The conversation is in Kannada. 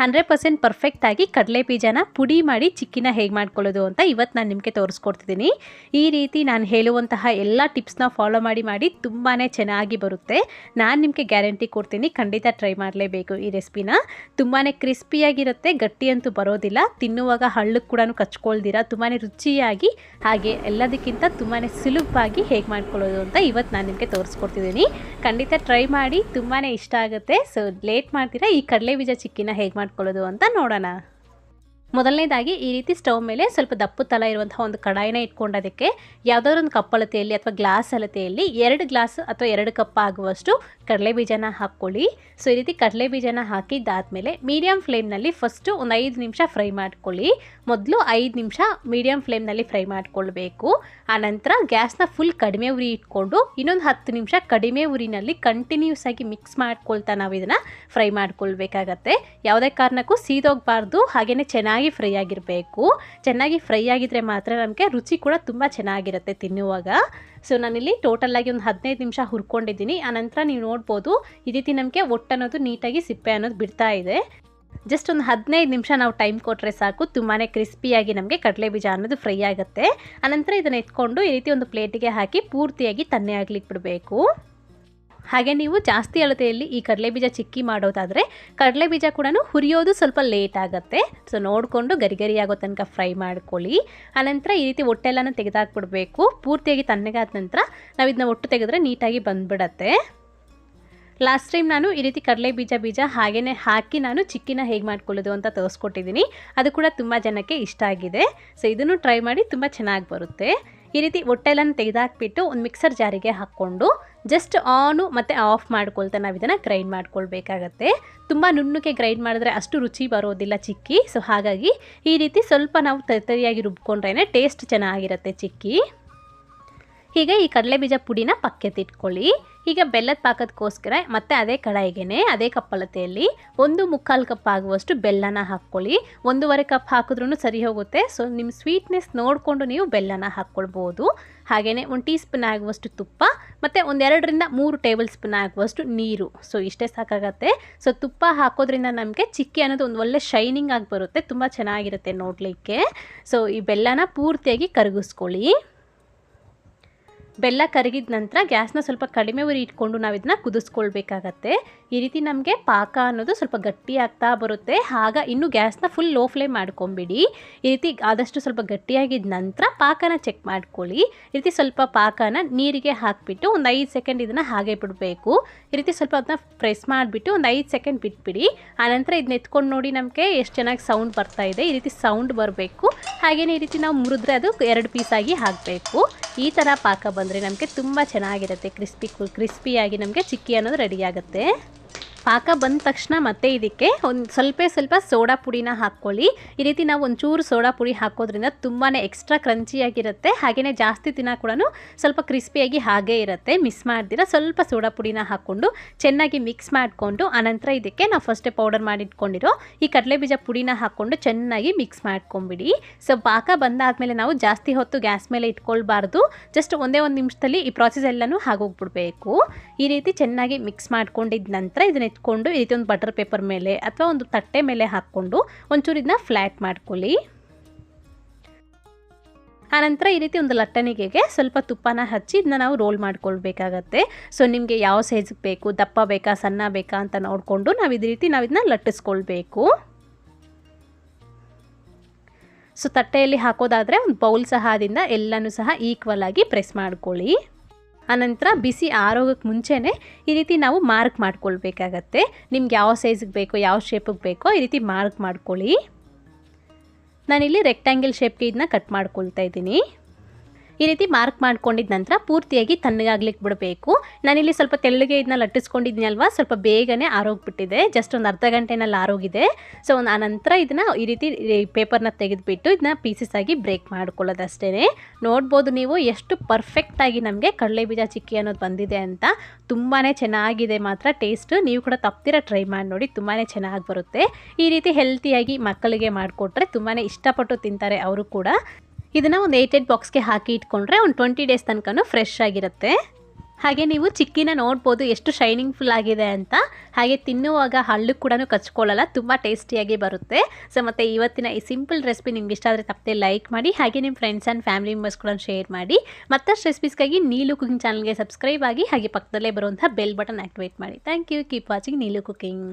ಹಂಡ್ರೆಡ್ ಪರ್ಸೆಂಟ್ ಪರ್ಫೆಕ್ಟಾಗಿ ಕಡಲೆ ಬೀಜನ ಪುಡಿ ಮಾಡಿ ಚಿಕ್ಕಿನ ಹೇಗೆ ಮಾಡ್ಕೊಳ್ಳೋದು ಅಂತ ಇವತ್ತು ನಾನು ನಿಮಗೆ ತೋರಿಸ್ಕೊಡ್ತಿದ್ದೀನಿ ಈ ರೀತಿ ನಾನು ಹೇಳುವಂತಹ ಎಲ್ಲ ಟಿಪ್ಸ್ನ ಫಾಲೋ ಮಾಡಿ ಮಾಡಿ ತುಂಬಾ ಚೆನ್ನಾಗಿ ಬರುತ್ತೆ. ನಾನು ನಿಮಗೆ ಗ್ಯಾರಂಟಿ ಕೊಡ್ತೀನಿ ಖಂಡಿತ ಟ್ರೈ ಮಾಡಲೇಬೇಕು ಈ ರೆಸಿಪಿನ ತುಂಬಾ ಕ್ರಿಸ್ಪಿಯಾಗಿರುತ್ತೆ ಗಟ್ಟಿ ಅಂತೂ ಬರೋದಿಲ್ಲ. ತಿನ್ನುವಾಗ ಹಳ್ಳಕ್ಕೆ ಕೂಡ ಕಚ್ಕೊಳ್ದಿರ ತುಂಬಾ ರುಚಿಯಾಗಿ ಹಾಗೆ ಎಲ್ಲದಕ್ಕಿಂತ ತುಂಬಾ ಸುಲಭವಾಗಿ ಹೇಗೆ ಮಾಡ್ಕೊಳ್ಳೋದು ಅಂತ ಇವತ್ತು ನಾನು ನಿಮಗೆ ತೋರಿಸ್ಕೊಡ್ತಿದ್ದೀನಿ ಖಂಡಿತ ಟ್ರೈ ಮಾಡಿ ತುಂಬಾ ಇಷ್ಟ ಆಗುತ್ತೆ. ಸೊ ಲೇಟ್ ಮಾಡ್ತೀರಾ? ಈ ಕಡಲೆ ಬೀಜ ಚಿಕ್ಕಿನ ಹೇಗೆ ಮಾಡ್ಕೊಳ್ಳೋದು ಅಂತ ನೋಡೋಣ. ಮೊದಲನೇದಾಗಿ ಈ ರೀತಿ ಸ್ಟವ್ ಮೇಲೆ ಸ್ವಲ್ಪ ದಪ್ಪು ತಲ ಇರುವಂತಹ ಒಂದು ಕಡಾಯಿನ ಇಟ್ಕೊಂಡೋದಕ್ಕೆ ಯಾವುದಾದ್ರು ಒಂದು ಕಪ್ ಅಳತೆಯಲ್ಲಿ ಅಥವಾ ಗ್ಲಾಸ್ ಅಳತೆಯಲ್ಲಿ ಎರಡು ಗ್ಲಾಸ್ ಅಥವಾ ಎರಡು ಕಪ್ ಆಗುವಷ್ಟು ಕಡಲೆ ಬೀಜನ ಹಾಕ್ಕೊಳ್ಳಿ. ಸೊ, ಈ ರೀತಿ ಕಡಲೆ ಬೀಜನ ಹಾಕಿದ್ದಾದಮೇಲೆ ಮೀಡಿಯಮ್ ಫ್ಲೇಮ್ನಲ್ಲಿ ಫಸ್ಟು ಒಂದು ಐದು ನಿಮಿಷ ಫ್ರೈ ಮಾಡ್ಕೊಳ್ಳಿ. ಮೊದಲು ಐದು ನಿಮಿಷ ಮೀಡಿಯಮ್ ಫ್ಲೇಮ್ನಲ್ಲಿ ಫ್ರೈ ಮಾಡ್ಕೊಳ್ಬೇಕು. ಆನಂತರ ಗ್ಯಾಸ್ನ ಫುಲ್ ಕಡಿಮೆ ಉರಿ ಇಟ್ಕೊಂಡು ಇನ್ನೊಂದು ಹತ್ತು ನಿಮಿಷ ಕಡಿಮೆ ಉರಿನಲ್ಲಿ ಕಂಟಿನ್ಯೂಸ್ ಆಗಿ ಮಿಕ್ಸ್ ಮಾಡ್ಕೊಳ್ತಾ ನಾವು ಇದನ್ನು ಫ್ರೈ ಮಾಡ್ಕೊಳ್ಬೇಕಾಗತ್ತೆ. ಯಾವುದೇ ಕಾರಣಕ್ಕೂ ಸೀದೋಗಬಾರ್ದು. ಹಾಗೆಯೇ ಚೆನ್ನಾಗಿ ಫ್ರೈ ಆಗಿರಬೇಕು. ಚೆನ್ನಾಗಿ ಫ್ರೈ ಆಗಿದ್ರೆ ಮಾತ್ರ ನಮಗೆ ರುಚಿ ಕೂಡ ತುಂಬ ಚೆನ್ನಾಗಿರುತ್ತೆ ತಿನ್ನುವಾಗ. ಸೊ ನಾನಿಲ್ಲಿ ಟೋಟಲಾಗಿ ಒಂದು ಹದಿನೈದು ನಿಮಿಷ ಹುರ್ಕೊಂಡಿದ್ದೀನಿ. ಆನಂತರ ನೀವು ನೋಡ್ಬೋದು ಈ ರೀತಿ ನಮಗೆ ಒಟ್ಟನ್ನೋದು ನೀಟಾಗಿ ಸಿಪ್ಪೆ ಅನ್ನೋದು ಬಿಡ್ತಾ ಇದೆ. ಜಸ್ಟ್ ಒಂದು ಹದಿನೈದು ನಿಮಿಷ ನಾವು ಟೈಮ್ ಕೊಟ್ಟರೆ ಸಾಕು. ತುಂಬಾ ಕ್ರಿಸ್ಪಿಯಾಗಿ ನಮಗೆ ಕಡಲೆ ಬೀಜ ಅನ್ನೋದು ಫ್ರೈ ಆಗುತ್ತೆ. ಆನಂತರ ಇದನ್ನು ಎತ್ಕೊಂಡು ಈ ರೀತಿ ಒಂದು ಪ್ಲೇಟಿಗೆ ಹಾಕಿ ಪೂರ್ತಿಯಾಗಿ ತನ್ನೆ ಆಗ್ಲಿಕ್ಕೆ ಬಿಡಬೇಕು. ಹಾಗೆ ನೀವು ಜಾಸ್ತಿ ಅಳತೆಯಲ್ಲಿ ಈ ಕಡಲೆ ಬೀಜ ಚಿಕ್ಕಿ ಮಾಡೋದಾದರೆ ಕಡಲೆ ಬೀಜ ಕೂಡ ಹುರಿಯೋದು ಸ್ವಲ್ಪ ಲೇಟ್ ಆಗುತ್ತೆ. ಸೊ ನೋಡಿಕೊಂಡು ಗರಿ ಗರಿ ಆಗೋ ತನಕ ಫ್ರೈ ಮಾಡ್ಕೊಳ್ಳಿ. ಆನಂತರ ಈ ರೀತಿ ಹೊಟ್ಟೆಲ್ಲನೂ ತೆಗೆದಾಕ್ಬಿಡಬೇಕು. ಪೂರ್ತಿಯಾಗಿ ತಣ್ಣಗಾದ ನಂತರ ನಾವು ಇದನ್ನ ಒಟ್ಟು ತೆಗೆದ್ರೆ ನೀಟಾಗಿ ಬಂದ್ಬಿಡತ್ತೆ. ಲಾಸ್ಟ್ ಟೈಮ್ ನಾನು ಈ ರೀತಿ ಕಡಲೆ ಬೀಜ ಬೀಜ ಹಾಗೆಯೇ ಹಾಕಿ ನಾನು ಚಿಕ್ಕಿನ ಹೇಗೆ ಮಾಡ್ಕೊಳ್ಳೋದು ಅಂತ ತೋರಿಸ್ಕೊಟ್ಟಿದ್ದೀನಿ ಅದು ಕೂಡ ತುಂಬ ಜನಕ್ಕೆ ಇಷ್ಟ ಆಗಿದೆ. ಸೊ ಇದನ್ನು ಟ್ರೈ ಮಾಡಿ ತುಂಬ ಚೆನ್ನಾಗಿ ಬರುತ್ತೆ. ಈ ರೀತಿ ಹೊಟ್ಟೆಲನ್ನು ತೆಗೆದಾಕ್ಬಿಟ್ಟು ಒಂದು ಮಿಕ್ಸರ್ ಜಾರಿಗೆ ಹಾಕ್ಕೊಂಡು ಜಸ್ಟ್ ಆನು ಮತ್ತು ಆಫ್ ಮಾಡ್ಕೊಳ್ತಾ ನಾವು ಇದನ್ನು ಗ್ರೈಂಡ್ ಮಾಡ್ಕೊಳ್ಬೇಕಾಗತ್ತೆ. ತುಂಬ ನುಣ್ಣಗೆ ಗ್ರೈಂಡ್ ಮಾಡಿದ್ರೆ ಅಷ್ಟು ರುಚಿ ಬರೋದಿಲ್ಲ ಚಿಕ್ಕಿ. ಸೊ ಹಾಗಾಗಿ ಈ ರೀತಿ ಸ್ವಲ್ಪ ನಾವು ತರಿಯಾಗಿ ರುಬ್ಕೊಂಡ್ರೇ ಟೇಸ್ಟ್ ಚೆನ್ನಾಗಿರುತ್ತೆ ಚಿಕ್ಕಿ. ಹೀಗೆ ಈ ಕಡಲೆ ಬೀಜ ಪುಡಿನ ಪಕ್ಕೆತ್ತಿಟ್ಕೊಳ್ಳಿ ಈಗ ಬೆಲ್ಲದ ಪಾಕದಕ್ಕೋಸ್ಕರ ಮತ್ತೆ ಅದೇ ಕಡಾಯಿಗೆ ಅದೇ ಕಪ್ಪಳತೆಯಲ್ಲಿ ಒಂದು ಮುಕ್ಕಾಲು ಕಪ್ ಆಗುವಷ್ಟು ಬೆಲ್ಲನ ಹಾಕ್ಕೊಳ್ಳಿ. ಒಂದೂವರೆ ಕಪ್ ಹಾಕಿದ್ರೂ ಸರಿ ಹೋಗುತ್ತೆ. ಸೊ ನಿಮ್ಮ ಸ್ವೀಟ್ನೆಸ್ ನೋಡಿಕೊಂಡು ನೀವು ಬೆಲ್ಲನ ಹಾಕ್ಕೊಳ್ಬೋದು. ಹಾಗೆಯೇ ಒಂದು ಟೀ ಸ್ಪೂನ್ ಆಗುವಷ್ಟು ತುಪ್ಪ, ಮತ್ತು ಒಂದೆರಡರಿಂದ ಮೂರು ಟೇಬಲ್ ಸ್ಪೂನ್ ಆಗುವಷ್ಟು ನೀರು. ಸೊ ಇಷ್ಟೇ ಸಾಕಾಗತ್ತೆ. ಸೊ ತುಪ್ಪ ಹಾಕೋದ್ರಿಂದ ನಮಗೆ ಚಿಕ್ಕಿ ಅನ್ನೋದು ಒಂದು ಒಳ್ಳೆ ಶೈನಿಂಗ್ ಆಗಿ ಬರುತ್ತೆ. ತುಂಬ ಚೆನ್ನಾಗಿರುತ್ತೆ ನೋಡಲಿಕ್ಕೆ. ಸೊ ಈ ಬೆಲ್ಲನ ಪೂರ್ತಿಯಾಗಿ ಕರಗಿಸ್ಕೊಳ್ಳಿ. ಬೆಲ್ಲ ಕರಗಿದ ನಂತರ ಗ್ಯಾಸ್ನ ಸ್ವಲ್ಪ ಕಡಿಮೆ ಉರಿ ಇಟ್ಕೊಂಡು ನಾವು ಇದನ್ನ ಕುದಿಸ್ಕೊಳ್ಬೇಕಾಗತ್ತೆ. ಈ ರೀತಿ ನಮಗೆ ಪಾಕ ಅನ್ನೋದು ಸ್ವಲ್ಪ ಗಟ್ಟಿ ಆಗ್ತಾ ಬರುತ್ತೆ. ಆಗ ಇನ್ನು ಗ್ಯಾಸ್ನ ಫುಲ್ ಲೋ ಫ್ಲೇಮ್ ಮಾಡ್ಕೊಂಬಿಡಿ. ಈ ರೀತಿ ಆದಷ್ಟು ಸ್ವಲ್ಪ ಗಟ್ಟಿಯಾಗಿದ್ದ ನಂತರ ಪಾಕನ ಚೆಕ್ ಮಾಡ್ಕೊಳ್ಳಿ. ಈ ರೀತಿ ಸ್ವಲ್ಪ ಪಾಕನ ನೀರಿಗೆ ಹಾಕಿಬಿಟ್ಟು ಒಂದು ಐದು ಸೆಕೆಂಡ್ ಇದನ್ನು ಹಾಗೆ ಬಿಡಬೇಕು. ಈ ರೀತಿ ಸ್ವಲ್ಪ ಅದನ್ನ ಪ್ರೆಸ್ ಮಾಡಿಬಿಟ್ಟು ಒಂದು ಐದು ಸೆಕೆಂಡ್ ಬಿಟ್ಬಿಡಿ. ಆನಂತರ ಇದನ್ನ ಎತ್ಕೊಂಡು ನೋಡಿ ನಮಗೆ ಎಷ್ಟು ಚೆನ್ನಾಗಿ ಸೌಂಡ್ ಬರ್ತಾ ಇದೆ. ಈ ರೀತಿ ಸೌಂಡ್ ಬರಬೇಕು. ಹಾಗೆಯೇ ಈ ರೀತಿ ನಾವು ಮುರಿದ್ರೆ ಅದು ಎರಡು ಪೀಸಾಗಿ ಹಾಕಬೇಕು. ಈ ಥರ ಪಾಕ ಬಂದರೆ ನಮಗೆ ತುಂಬ ಚೆನ್ನಾಗಿರುತ್ತೆ. ಕ್ರಿಸ್ಪಿ ಕ್ರಿಸ್ಪಿಯಾಗಿ ನಮಗೆ ಚಿಕ್ಕಿ ಅನ್ನೋದು ರೆಡಿ ಆಗುತ್ತೆ. ಪಾಕ ಬಂದ ತಕ್ಷಣ ಮತ್ತೆ ಇದಕ್ಕೆ ಒಂದು ಸ್ವಲ್ಪ ಸ್ವಲ್ಪ ಸೋಡಾ ಪುಡಿನ ಹಾಕ್ಕೊಳ್ಳಿ. ಈ ರೀತಿ ನಾವು ಒಂಚೂರು ಸೋಡಾ ಪುಡಿ ಹಾಕೋದ್ರಿಂದ ತುಂಬಾ ಎಕ್ಸ್ಟ್ರಾ ಕ್ರಂಚಿಯಾಗಿರುತ್ತೆ ಹಾಗೆಯೇ ಜಾಸ್ತಿ ದಿನ ಕೂಡ ಸ್ವಲ್ಪ ಕ್ರಿಸ್ಪಿಯಾಗಿ ಹಾಗೇ ಇರುತ್ತೆ. ಮಿಸ್ ಮಾಡ್ದಿರ ಸ್ವಲ್ಪ ಸೋಡಾ ಪುಡಿನ ಹಾಕ್ಕೊಂಡು ಚೆನ್ನಾಗಿ ಮಿಕ್ಸ್ ಮಾಡಿಕೊಂಡು ಆನಂತರ ಇದಕ್ಕೆ ನಾವು ಫಸ್ಟೇ ಪೌಡರ್ ಮಾಡಿಟ್ಕೊಂಡಿರೋ ಈ ಕಡಲೆ ಬೀಜ ಪುಡಿನ ಹಾಕ್ಕೊಂಡು ಚೆನ್ನಾಗಿ ಮಿಕ್ಸ್ ಮಾಡ್ಕೊಂಬಿಡಿ. ಸೊ ಪಾಕ ಬಂದಾದಮೇಲೆ ನಾವು ಜಾಸ್ತಿ ಹೊತ್ತು ಗ್ಯಾಸ್ ಮೇಲೆ ಇಟ್ಕೊಳ್ಬಾರ್ದು. ಜಸ್ಟ್ ಒಂದೇ ಒಂದು ನಿಮಿಷದಲ್ಲಿ ಈ ಪ್ರಾಸೆಸ್ ಎಲ್ಲನೂ ಆಗೋಗ್ಬಿಡ್ಬೇಕು. ಈ ರೀತಿ ಚೆನ್ನಾಗಿ ಮಿಕ್ಸ್ ಮಾಡ್ಕೊಂಡಿದ್ದ ನಂತರ ಇದನ್ನ ಎತ್ಕೊಂಡು ಈ ರೀತಿ ಒಂದು ಬಟರ್ ಪೇಪರ್ ಮೇಲೆ ಅಥವಾ ಒಂದು ತಟ್ಟೆ ಮೇಲೆ ಹಾಕ್ಕೊಂಡು ಒಂಚೂರು ಇದನ್ನ ಫ್ಲ್ಯಾಟ್ ಮಾಡ್ಕೊಳ್ಳಿ. ಆನಂತರ ಈ ರೀತಿ ಒಂದು ಲಟ್ಟಣಿಗೆಗೆ ಸ್ವಲ್ಪ ತುಪ್ಪನ ಹಚ್ಚಿ ಇದನ್ನ ನಾವು ರೋಲ್ ಮಾಡ್ಕೊಳ್ಬೇಕಾಗತ್ತೆ. ಸೊ ನಿಮಗೆ ಯಾವ ಸೈಜ್ಗೆ ಬೇಕು, ದಪ್ಪ ಬೇಕಾ, ಸಣ್ಣ ಬೇಕಾ ಅಂತ ನೋಡಿಕೊಂಡು ನಾವು ಇದೇ ರೀತಿ ನಾವು ಇದನ್ನ ಲಟ್ಟಿಸ್ಕೊಳ್ಬೇಕು. ಸೊ ತಟ್ಟೆಯಲ್ಲಿ ಹಾಕೋದಾದರೆ ಒಂದು ಬೌಲ್ ಸಹಾಯದಿಂದ ಎಲ್ಲನೂ ಸಹ ಈಕ್ವಲ್ ಆಗಿ ಪ್ರೆಸ್ ಮಾಡ್ಕೊಳ್ಳಿ. ಆನಂತರ ಬಿಸಿ ಆರೋಗಕ್ಕೆ ಮುಂಚೆನೇ ಈ ರೀತಿ ನಾವು ಮಾರ್ಕ್ ಮಾಡ್ಕೊಳ್ಬೇಕಾಗತ್ತೆ. ನಿಮ್ಗೆ ಯಾವ ಸೈಜಿಗೆ ಬೇಕೋ, ಯಾವ ಶೇಪಿಗೆ ಬೇಕೋ ಈ ರೀತಿ ಮಾರ್ಕ್ ಮಾಡ್ಕೊಳ್ಳಿ. ನಾನಿಲ್ಲಿ ರೆಕ್ಟ್ಯಾಂಗಲ್ ಶೇಪ್ಗೆ ಇದನ್ನ ಕಟ್ ಮಾಡ್ಕೊಳ್ತಾ ಇದ್ದೀನಿ. ಈ ರೀತಿ ಮಾರ್ಕ್ ಮಾಡ್ಕೊಂಡಿದ್ದ ನಂತರ ಪೂರ್ತಿಯಾಗಿ ತಣ್ಣಗಾಗ್ಲಿಕ್ಕೆ ಬಿಡಬೇಕು. ನಾನಿಲ್ಲಿ ಸ್ವಲ್ಪ ತೆಳ್ಳಗೆ ಇದನ್ನ ಲಟ್ಟಿಸ್ಕೊಂಡಿದ್ದೀನಿ ಅಲ್ವಾ? ಸ್ವಲ್ಪ ಬೇಗನೆ ಆರೋಗ್ಬಿಟ್ಟಿದೆ. ಜಸ್ಟ್ ಒಂದು ಅರ್ಧ ಗಂಟೆನಲ್ಲಿ ಆರೋಗಿದೆ. ಸೊ ಆ ನಂತರ ಇದನ್ನು ಈ ರೀತಿ ಪೇಪರ್ನ ತೆಗೆದುಬಿಟ್ಟು ಇದನ್ನ ಪೀಸಸ್ ಆಗಿ ಬ್ರೇಕ್ ಮಾಡ್ಕೊಳ್ಳೋದಷ್ಟೇ ನೋಡ್ಬೋದು ನೀವು ಎಷ್ಟು ಪರ್ಫೆಕ್ಟಾಗಿ ನಮಗೆ ಕಡಲೆ ಬೀಜ ಚಿಕ್ಕಿ ಅನ್ನೋದು ಬಂದಿದೆ ಅಂತ. ತುಂಬಾ ಚೆನ್ನಾಗಿದೆ ಮಾತ್ರ ಟೇಸ್ಟ್ ನೀವು ಕೂಡ ತಪ್ತಿರ ಟ್ರೈ ಮಾಡಿ ನೋಡಿ ತುಂಬಾ ಚೆನ್ನಾಗಿ ಬರುತ್ತೆ. ಈ ರೀತಿ ಹೆಲ್ತಿಯಾಗಿ ಮಕ್ಕಳಿಗೆ ಮಾಡಿಕೊಟ್ರೆ ತುಂಬಾ ಇಷ್ಟಪಟ್ಟು ತಿಂತಾರೆ ಅವರು ಕೂಡ. ಇದನ್ನು ಒಂದು ಏಟ್ ಏಟ್ ಬಾಕ್ಸ್ಗೆ ಹಾಕಿ ಇಟ್ಕೊಂಡ್ರೆ ಒಂದು ಟ್ವೆಂಟಿ ಡೇಸ್ ತನಕ ಫ್ರೆಶ್ ಆಗಿರುತ್ತೆ. ಹಾಗೆ ನೀವು ಚಿಕ್ಕಿನ ನೋಡ್ಬೋದು ಎಷ್ಟು ಶೈನಿಂಗ್ ಫುಲ್ ಆಗಿದೆ ಅಂತ. ಹಾಗೆ ತಿನ್ನುವಾಗ ಹಳ್ಳು ಕೂಡ ಕಚ್ಕೊಳ್ಳಲ್ಲ, ತುಂಬ ಟೇಸ್ಟಿಯಾಗಿ ಬರುತ್ತೆ. ಸೊ ಮತ್ತು ಇವತ್ತಿನ ಈ ಸಿಂಪಲ್ ರೆಸಿಪಿ ನಿಮ್ಗೆ ಇಷ್ಟ ಆದರೆ ತಪ್ಪದೆ ಲೈಕ್ ಮಾಡಿ, ಹಾಗೆ ನಿಮ್ಮ ಫ್ರೆಂಡ್ಸ್ ಆ್ಯಂಡ್ ಫ್ಯಾಮಿಲಿ ಮೆಂಬರ್ಸ್ ಕೂಡ ಶೇರ್ ಮಾಡಿ. ಮತ್ತಷ್ಟು ರೆಸಿಪೀಸ್ಗಾಗಿ ನೀಲು ಕುಕಿಂಗ್ ಚಾನಲ್ಗೆ ಸಬ್ಸ್ಕ್ರೈಬ್ ಆಗಿ, ಹಾಗೆ ಪಕ್ಕದಲ್ಲೇ ಬರುವಂಥ ಬೆಲ್ ಬಟನ್ ಆಕ್ಟಿವೇಟ್ ಮಾಡಿ. Thank you keep watching Neelu cooking